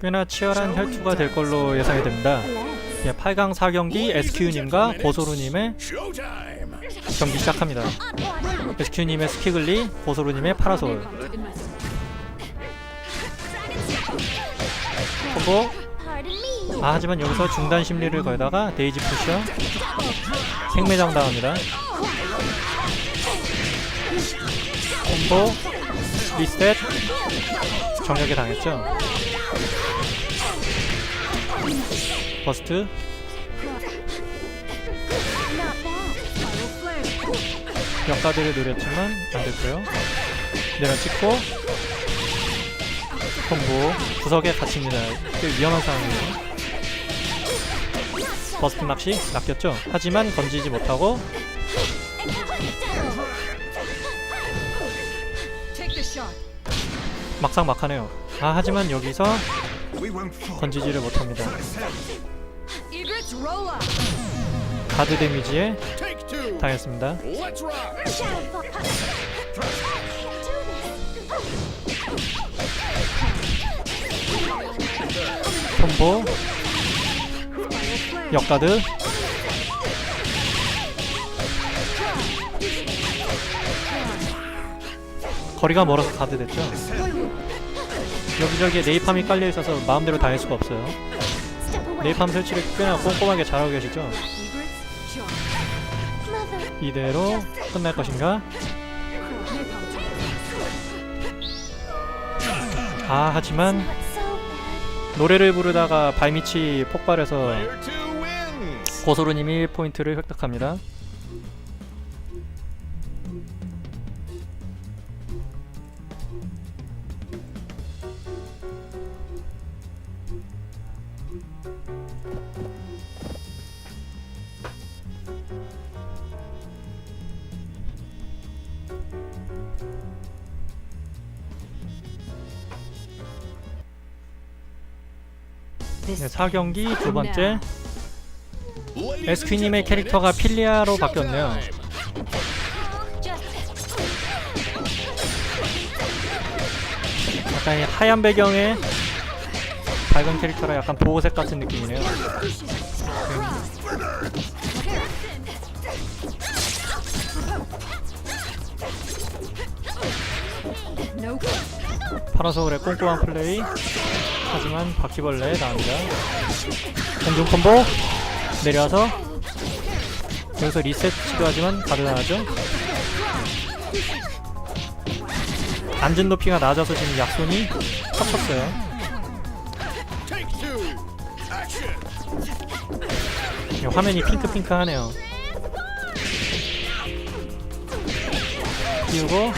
꽤나 치열한 혈투가 될 걸로 예상이 됩니다. 예, 8강 4경기 SQ님과 보소루님의 경기 시작합니다. SQ님의 스키글리, 보소루님의 파라솔. 콤보. 아, 하지만 여기서 중단 심리를 걸다가 데이지 푸셔 생매장 당합니다. 콤보 리셋 정력에 당했죠. 버스트. 역가드를 노렸지만 안됐고요. 내려찍고 콤보. 구석에 갇힙니다. 꽤 위험한 상황이에요. 버스트 낚시 낚였죠? 하지만 건지지 못하고 막상 막하네요. 아 하지만 여기서 건지지를 못합니다. 가드 데미지에 당했습니다. 콤보 역가드. 거리가 멀어서 가드 됐죠 여기저기에 네이팜이 깔려 있어서 마음대로 다닐 수가 없어요. 네이팜 설치를 꽤나 꼼꼼하게 잘하고 계시죠? 이대로 끝날 것인가? 아 하지만 노래를 부르다가 발밑이 폭발해서 고소루님이 포인트를 획득합니다. 네, 4경기 두 번째 에스퀴님의 캐릭터가 필리아로 바뀌었네요. 약간 이 하얀 배경에 밝은 캐릭터라 약간 보호색 같은 느낌이네요. 파라솔의 꼼꼼한 플레이 하지만 바퀴벌레에 나옵니다. 공중 콤보 내려와서 여기서 리셋 시도하지만 가능하죠. 앉은 높이가 낮아서 지금 약손이 탑쳤어요. 이 화면이 핑크핑크하네요. 띄우고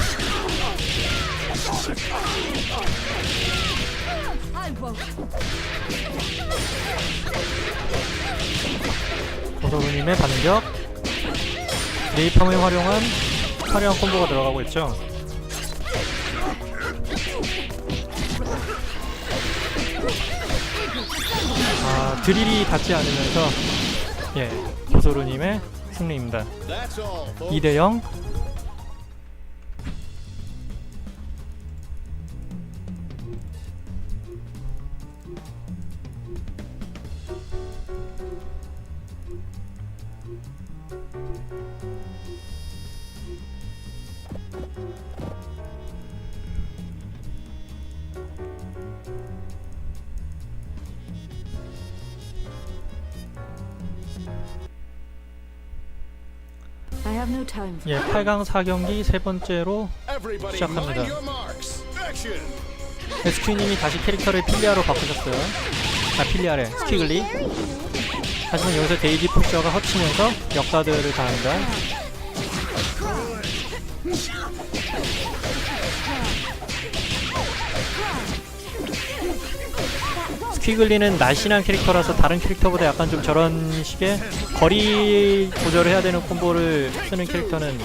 고소루님의 반격. 네이팜을 활용한 화려한 콤보가 들어가고 있죠. 아 드릴이 닿지 않으면서 예 고소루님의 승리입니다. 2대0 예 8강 4경기 세 번째로 시작합니다. SQ님이 다시 캐릭터를 필리아로 바꾸셨어요. 아 필리아래 스키글리. 하지만 여기서 데이지 푸셔가 허치면서 역가드를 당합니다. 스키글리는 날씬한 캐릭터라서 다른 캐릭터보다 약간 좀 저런 식의 거리 조절을 해야 되는 콤보를 쓰는 캐릭터는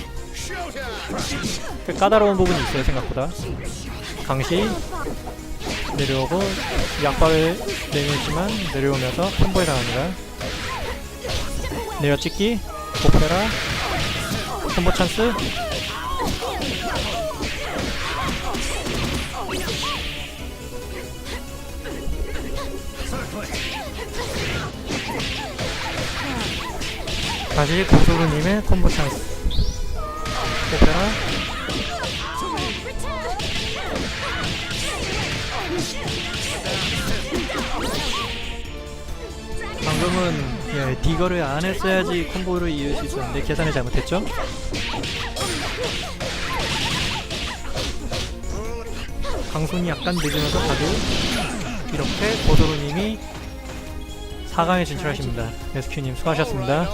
꽤 까다로운 부분이 있어요 생각보다. 강시 내려오고 약발을 내밀지만 내려오면서 콤보에 당합니다. 내려찍기 오페라 콤보 찬스 다시 고소루님의 콤보 찬스 오페라 방금은 예, 디거를 안 했어야지 콤보를 이을 수 있었는데 계산을 잘못했죠? 방송이 약간 늦으면서 다들 이렇게 고도로님이 4강에 진출하십니다. 레스큐님 수고하셨습니다.